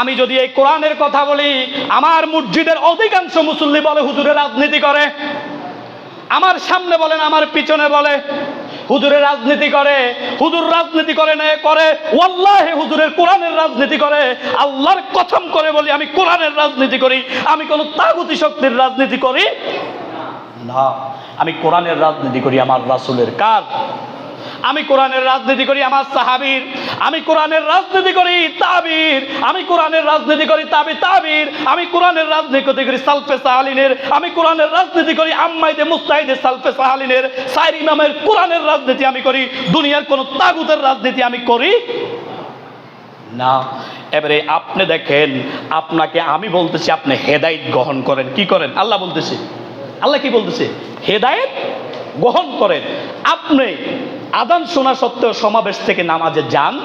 আমি যদি এই কোরআনের কথা বলি, আমার মসজিদের অধিকাংশ মুসল্লি বলে হুজুরের রাজনীতি করে। আমার সামনে বলেন, আমার পিছনে বলে হুজুরের রাজনীতি করে। হুজুর রাজনীতি করে না, করে। ওয়াল্লাহে, হুজুরের কোরআনের রাজনীতি করে। আল্লাহর কথম করে বলি, আমি কোরআনের রাজনীতি করি, আমি কোনো তাগুতি শক্তির রাজনীতি করি না। আমি কোরআনের রাজনীতি করি, আমার রাসূলের কার আমি কোরআনের রাজনীতি করি আমার সাহাবীর, আমি কোরআনের রাজনীতি করি তাবির, আমি কোরআনের রাজনীতি করি তাবি তাবির, আমি কোরআনের রাজনীতি করি সালফে সাহালিনের, আমি কোরআনের রাজনীতি করি আম্মাইদে মুস্তাহিদে সালফে সাহালিনের, সাইর ইমামের কোরআনের রাজনীতি আমি করি, দুনিয়ার কোন তাগুতের রাজনীতি আমি করি না। এবারে আপনি দেখেন, আপনাকে আমি বলতেছি আপনি হেদায়েত গ্রহণ করেন, কি করেন? আল্লাহ বলতেছে। আল্লাহ কি বলতেছে? হেদায়েত গ্রহণ করেন। আপনি আদান শোনা সত্ত্বেও সমাবেশ থেকে নামাজে যান।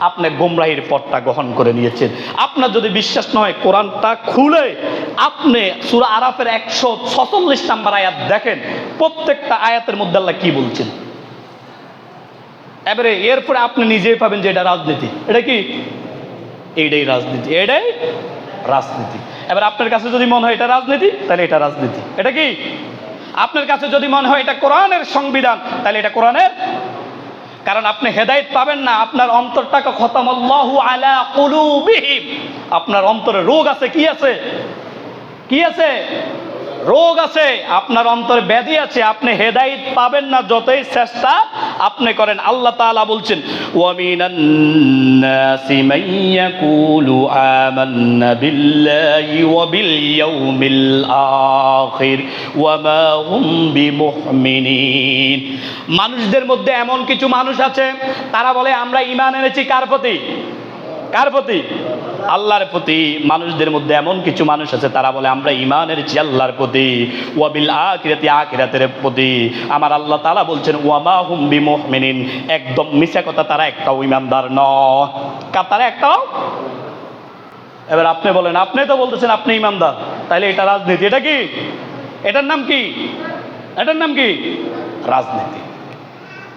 আপনি গোমরাহির পথটা গ্রহণ করে নিয়েছেন। আপনার যদি বিশ্বাস নয় কোরআনটা খুলে আপনি সুরা আরাফের একশো ছচল্লিশ নাম্বার আয়াত দেখেন, প্রত্যেকটা আয়াতের মধ্যে আল্লাহ কি বলছেন? এবারে এরপরে আপনি নিজেই পাবেন যে এটা রাজনীতি। এটা কি? এইটাই রাজনীতি এটাই রাজনীতি। এবার আপনার কাছে যদি মনে হয় এটা রাজনীতি, তাহলে এটা রাজনীতি। এটা কি? আপনার কাছে যদি মনে হয় এটা কোরআনের সংবিধান, তাহলে এটা কোরআনের। কারণ আপনি হেদায়ত পাবেন না, আপনার অন্তরটাকে খতম আলা কুলুবিহিম। আপনার অন্তরে রোগ আছে, কি আছে? কি আছে? রোগ আছে, আপনার অন্তরে ব্যাধি আছে, আপনি হেদায়েত পাবেন না, যতই চেষ্টা আপনি করেন। আল্লাহ তাআলা বলছেন মান মানুষদের মধ্যে এমন কিছু মানুষ আছে, তারা বলে, আমরা ঈমান এনেছি কার প্রতি? কার প্রতি? আল্লাহর প্রতি মানুষদের মধ্যে এমন কিছু মানুষ আছে, তারা বলে, আমরা ইমানের চেয়ে আল্লাহর প্রতি। ওয়াবিল আখিরাতি, আখিরাতের প্রতি। আমার আল্লাহ তাআলা বলছেন ওয়ামা হুম বিমুমিনিন। একদম মিশা কথা, তারা একটাও ইমানদার ন। তারা একটাও? এবার আপনি বলেন, আপনি তো বলতেছেন আপনি ইমানদার তাইলে এটা রাজনীতি, এটা কি? এটার নাম কি? এটার নাম কি? রাজনীতি।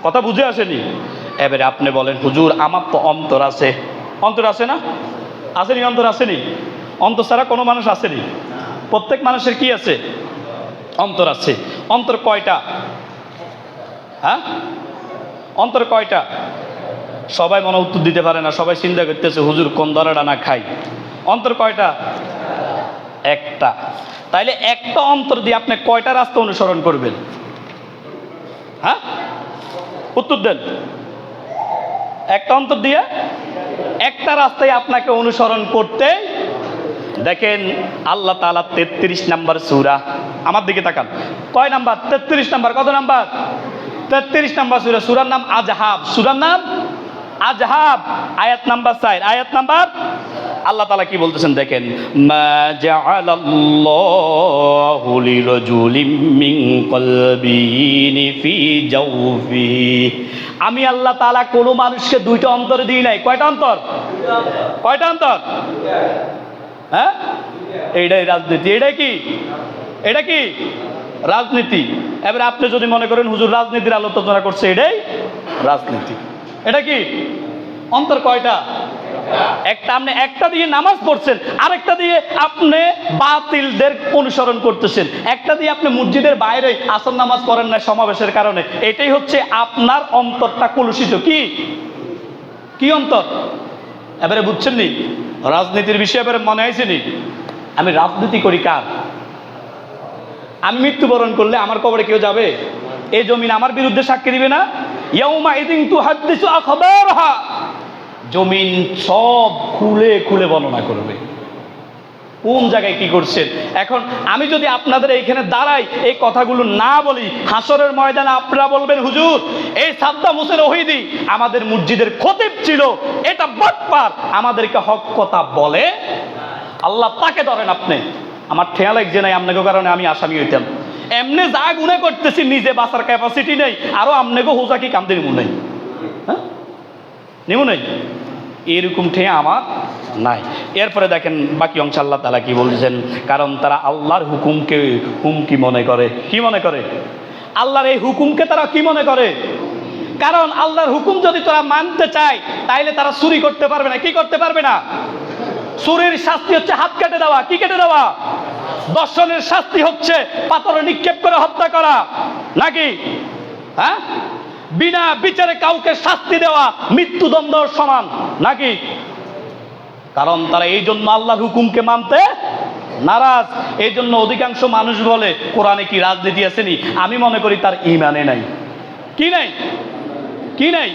কথা বুঝে আসেনি। এবারে আপনি বলেন, হুজুর, আমার তো অন্তর আছে। অন্তর আছে না? আসেনি, অন্তর আসেনি। অন্তর ছাড়া কোনো মানুষ আসেনি। প্রত্যেক মানুষের কি আছে? অন্তর আছে। অন্তর কয়টা? হ্যাঁ? অন্তর কয়টা? সবাই মনে উত্তর দিতে পারে না, সবাই চিন্তা করতেছে, হুজুর, কোন দরাটা না খাই? অন্তর কয়টা? একটা। তাইলে একটা অন্তর দিয়ে আপনি কয়টা রাস্তা অনুসরণ করবেন? হ্যাঁ? উত্তর দেন। একটা অন্তর দিয়ে, একটা রাস্তায় আপনাকে অনুসরণ করতে। দেখেন, আল্লাহ তালা তেত্রিশ নাম্বার সুরা। আমার দিকে তাকান। কয় নাম্বার? তেত্রিশ নাম্বার। কত নাম্বার? তেত্রিশ নাম্বার সুরা। সুরার নাম আজহাব। সুরার নাম আজহাব। আয়াত নাম্বার সাইড আয়াত নাম্বার আল্লাহ তালা কি বলতেছেন দেখেন আমি আল্লাহ তালা কোনো মানুষকে দুইটা অন্তর দিই নাই। কয়টা অন্তর? কয়টা অন্তর? হ্যাঁ? এইটাই রাজনীতি। এটা কি? এটা কি? রাজনীতি। এবার আপনি যদি মনে করেন হুজুর রাজনীতির আলোচনা করছে এটাই রাজনীতি। এটা কি? অন্তর কয়টা? একটা আপনি একটা দিয়ে নামাজ পড়ছেন, আরেকটা দিয়ে আপনি বাতিলদের অনুসরণ করতেছেন। একটা দিয়ে আপনি মসজিদের বাইরে আসর নামাজ করেন না সমাবেশের কারণে। এটাই হচ্ছে আপনার অন্তরটা কলুষিত। কি? কি অন্তর? এবারে বুঝছেন নি? রাজনীতির বিষয়ে এবারে মনে হয়েছে নি? আমি রাজনীতি করি কার? আমি মৃত্যুবরণ করলে আমার কবরে কেউ যাবে? এই জমিন আমার বিরুদ্ধে সাক্ষী দিবে না? ইয়াউমা ইদিন তু হাদ্দিসু আখবারহা। জমিন সব খুলে খুলে বর্ণনা করবে। কোন জায়গায় কি করছেন? এখন আমি যদি আপনাদের এইখানে দাঁড়াই, এই কথাগুলো না বলি, হাসরের ময়দানে আপনারা বলবেন, হুজুর, এই সাদ্দাম হোসেন ওহিদি আমাদের মসজিদের খতিব ছিল, এটা বাটপার, আমাদেরকে হক কথা বলে। আল্লাহ তাকে ধরেন আপনি। আমার ঠেয়া লাগছে নাই আপনাকে কারণে আমি আসামি হইতাম। এমনি যা গুনে করতেছি, নিজে বাঁচার ক্যাপাসিটি নেই, আরও আপনাকে হোজা কি কামতে নিমু নেই? হ্যাঁ? নিমু নেই? এরকম ঠেয়া আমার নাই। এরপরে দেখেন বাকি অংশ আল্লাহ তালা কি বলছেন? কারণ তারা আল্লাহর হুকুমকে হুমকি মনে করে। কি মনে করে? আল্লাহর এই হুকুমকে তারা কি মনে করে? কারণ আল্লাহর হুকুম যদি তারা মানতে চায়, তাইলে তারা চুরি করতে পারবে না। কি করতে পারবে না? চুরির শাস্তি হচ্ছে হাত কেটে দেওয়া। কি কেটে দেওয়া? দর্শনের শাস্তি হচ্ছে পাথরে নিক্ষেপ করে হত্যা করা। নাকি? হ্যাঁ? বিনা বিচারে কাউকে শাস্তি দেওয়া মৃত্যুদণ্ড সমান, নাকি? কারণ তারা এই জন্য আল্লাহর হুকুমকে মানতে নারাজ। এই জন্য অধিকাংশ মানুষ বলে, কোরআনে কি রাজনীতি আসেনি আমি মনে করি তার ইমানে নাই। কি নাই? কি নাই?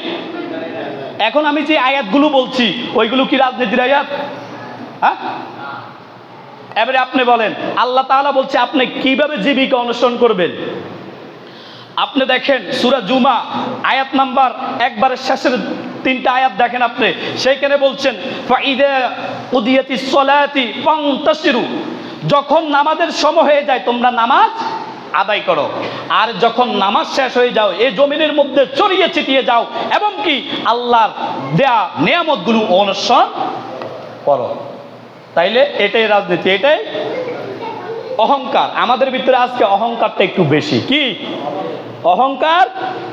এখন আমি যে আয়াতগুলো বলছি, ওইগুলো কি রাজনীতির আয়াত? হ্যাঁ? এবারে আপনি বলেন, আল্লাহ তাআলা বলছে, আপনি কীভাবে জীবিকা অনুসরণ করবেন? আপনি দেখেন সুরা জুমা, আয়াত নাম্বার একবারের শেষের তিনটা আয়াত দেখেন আপনি। সেইখানে বলছেন যখন নামাজের সময় হয়ে যায়, তোমরা নামাজ আদায় করো। আর যখন নামাজ শেষ হয়ে যাও এই জমিনের মধ্যে ছড়িয়ে ছিটিয়ে যাও এবং কি আল্লাহর দেয়া নিয়ামতগুলো অনুসরণ করো। তাইলে এটাই রাজনীতি, এটাই অহংকার। আমাদের ভিতরে আজকে অহংকারটা একটু বেশি। কি? অহংকার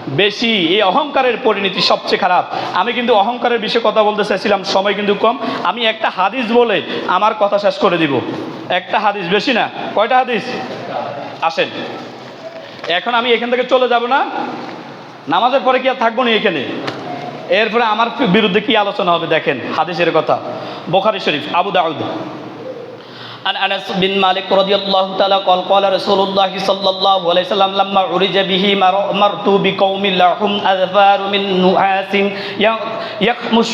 বেশি, এই অহংকারের পরিণতি সবচেয়ে খারাপ। আমি কিন্তু অহংকারের বিষয়ে কথা বলতে চাইছিলাম, সময় কিন্তু কম। আমি একটা হাদিস বলে আমার কথা শেষ করে দিব। একটা হাদিস, বেশি না। কয়টা হাদিস? আসেন। এখন আমি এখান থেকে চলে যাব না। নামাজের পরে কি আর থাকব না এখানে? এরপরে আমার বিরুদ্ধে কি আলোচনা হবে দেখেন, হাদিসের কথা। বোখারি শরীফ, আবু দাউদ। عن انس بن مالك رضي الله تعالى قال قال رسول الله صلى الله عليه وسلم لما عرج به مر- مرت بقوم لهم اذفار من نحاس ي- يخمش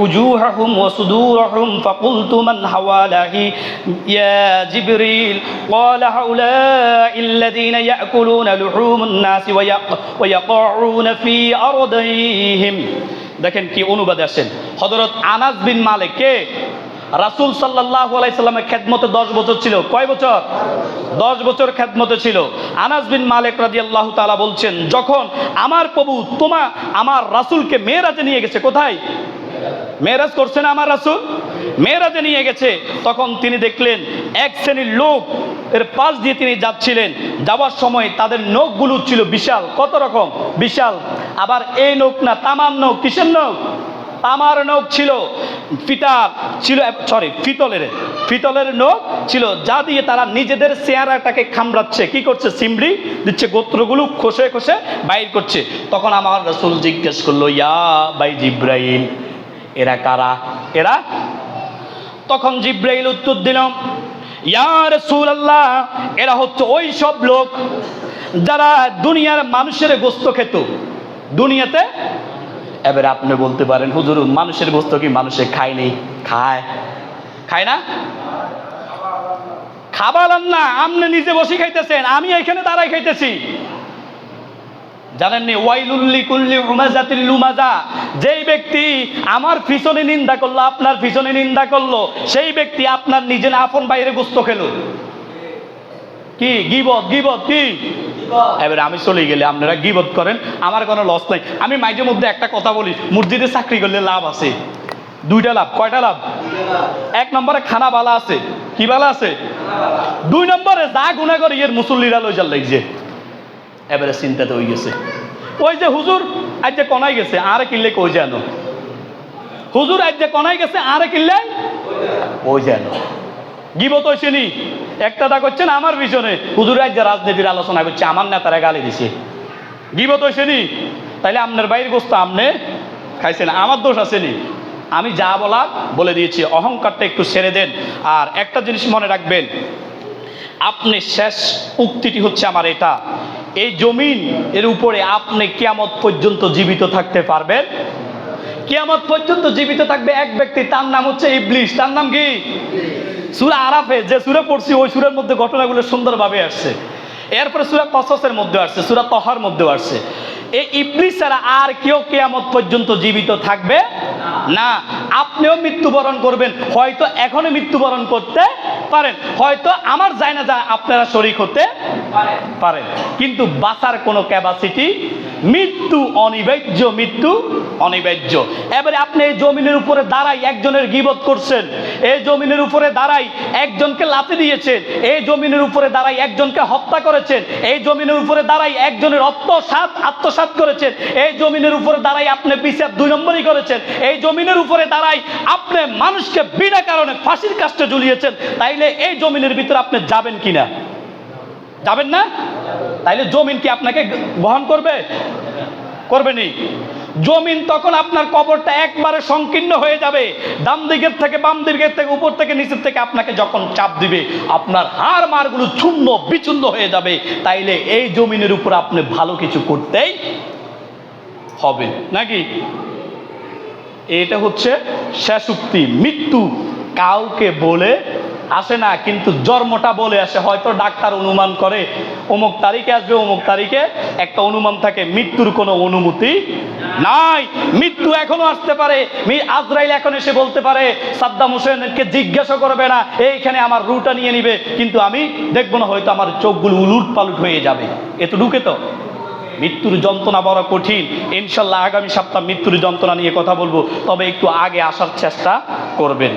وجوههم وصدورهم فقلت من حواله يا جبريل قال هؤلاء الذين ياكلون لحوم الناس ويق- ويقعون في ارضيهم দেখেন কি অনুবাদ আসেন হযরত আনাস বিন মালিক কে রাসুল সাল্লাহ আলাইসাল্লামের খেদমতে দশ বছর ছিল। কয় বছর? দশ বছর খেদমতে ছিল। আনাস বিন মালিক রাজি আল্লাহ তালা বলছেন, যখন আমার প্রভু তোমা, আমার রাসুলকে মেয়েরাজে নিয়ে গেছে, কোথায়? মেয়েরাজ করছে না আমার রাসুল? মেয়েরাজে নিয়ে গেছে। তখন তিনি দেখলেন, এক শ্রেণির লোক এর পাশ দিয়ে তিনি যাচ্ছিলেন। যাওয়ার সময় তাদের নখগুলো ছিল বিশাল। কত রকম? বিশাল। আবার এই নখ না, তামার নখ। কিসের নখ? তামার নখ ছিল। পিতার ছিল সরি ফিতলের ফিতলের নখ ছিল, যা দিয়ে তারা নিজেদের চেহারাটাকে খামড়াচ্ছে। কি করছে? সিমড়ি দিচ্ছে, গোত্রগুলো খসে খসে বাইর করছে। তখন আমার রসুল জিজ্ঞেস করল, ইয়া বাই জিব্রাইল, এরা কারা? এরা? তখন জিব্রাইল উত্তর দিলাম ইয়া রসুল আল্লাহ এরা হচ্ছে ওই সব লোক যারা দুনিয়ার মানুষের গোস্ত খেত। দুনিয়াতে এবার আপনি বলতে পারেন, হুজুর, মানুষের গোস্ত কি মানুষে খায়নি খায়। খায় না? খাবার না, আপনি নিজে বসে খাইতেছেন, আমি এখানে দাঁড়াই খাইতেছি। জানেননি ওয়াইলুল্লি কুল্লি উমাজাতিল লুমাজা, যেই ব্যক্তি আমার পিছনে নিন্দা করল, আপনার পিছনে নিন্দা করল, সেই ব্যক্তি আপনার নিজের আপন বাইরে গুস্ত খেলো। কি? গিবত গিবত কি? এবার আমি চলে গেলে আপনারা গিবত করেন, আমার কোনো লস নাই। আমি মাঝে মধ্যে একটা কথা বলি, মসজিদে চাকরি করলে লাভ আছে? দুইটা লাভ, কয়টা লাভ? এক নম্বরে খানা বালা আছে। কি বালা আছে? দুই নম্বরে যা গুণা করে ইয়ের মুসল্লিরা লই যার লাগছে। এবারে চিন্তাতে হয়ে গেছে। ওই যে হুজুর আজ যে কনাই গেছে, আর কিনলে কই যেন? হুজুর আজ যে কনাই গেছে, আর কিনলে? ওই যেন? গিবত হয়েছেনি একটা দা করছেন, আমার পিছনে। হুজুর যে রাজনীতির আলোচনা করছে, আমার নেতারা গালি দিছে। গিবত হয়েছেনি তাইলে আপনার বাইরের গোস্ত আপনি খাইছেন, আমার দোষ আসেনি আমি যা বলার বলে দিয়েছি, অহংকারটা একটু ছেড়ে দেন। আর একটা জিনিস মনে রাখবেন, আপনি শেষ উক্তিটি হচ্ছে আমার এটা, এই জমিন এর উপরে আপনি কেয়ামত পর্যন্ত জীবিত থাকতে পারবেন। কেয়ামত পর্যন্ত জীবিত থাকবে এক ব্যক্তি, তার নাম হচ্ছে ইবলিশ তার নাম কি? সুরা আরাফে যে সুরে পড়ছি, ওই সুরের মধ্যে ঘটনাগুলো সুন্দরভাবে আসছে। এরপরে সুরা কসসের মধ্যে আসছে, সুরা তহার মধ্যেও আসছে। এই ইবলিস ছাড়া আর কেউ কেয়ামত পর্যন্ত জীবিত থাকবে না। আপনিও মৃত্যুবরণ করবেন। হয়তো এখনও মৃত্যুবরণ করতে পারেন। হয়তো আমার যায় না যা আপনারা শরিক হতে পারেন। কিন্তু বাঁচার কোনো ক্যাপাসিটি মৃত্যু অনিবার্য মৃত্যু অনিবার্য। এবারে আপনি এই জমিনের উপরে দাঁড়াই একজনের গিবত করছেন। এই জমিনের উপরে দাঁড়াই একজনকে লাথি দিয়েছেন। এই জমিনের উপরে দাঁড়াই একজনকে হত্যা করেছেন। এই জমিনের উপরে দাঁড়াই একজনের আত্মসাত আত্মসাত করেছেন। এই জমিনের উপরে দাঁড়াই আপনি বিচার দুই নম্বরই করেছেন। এই জমিনের উপরে দাঁড়াই আপনি মানুষকে বিনা কারণে ফাঁসির কাজটা ঝুলিয়েছেন, তাইলে এই জমিনের ভিতরে আপনি যাবেন কিনা? যাবেন না? তাইলে জমিন কি আপনাকে গ্রহণ করবে? করবে নি। জমিন তখন আপনার কবরটা একবারে সংকীর্ণ হয়ে যাবে। ডান দিকের থেকে বাম দিকের থেকে উপর থেকে নিচের থেকে আপনাকে যখন চাপ দিবে, আপনার হাড় মারগুলো চূর্ণ, বিচূর্ণ হয়ে যাবে। তাইলে এই জমিনের উপর আপনি ভালো কিছু করতেই হবে। নাকি? এটা হচ্ছে শেষোক্তি মৃত্যু কাউকে বলে আসে না, কিন্তু জন্মটা বলে আসে। হয়তো ডাক্তার অনুমান করে, অমুক তারিখে আসবে, অমুক তারিখে একটা অনুমান থাকে, মৃত্যুর কোনো অনুমতি নাই। মৃত্যু এখনও আসতে পারে। আজরাইল এখন এসে বলতে পারে, সাদ্দাম হোসেনকে জিজ্ঞাসা করবে না, এইখানে আমার রুটা নিয়ে নিবে, কিন্তু আমি দেখব না, হয়তো আমার চোখগুলো উলুট পালুট হয়ে যাবে। এতো ঢুকে তো? মৃত্যুর যন্ত্রণা বড় কঠিন। ইনশাল্লাহ আগামী সপ্তাহ মৃত্যুর যন্ত্রণা নিয়ে কথা বলব। তবে একটু আগে আসার চেষ্টা করবেন।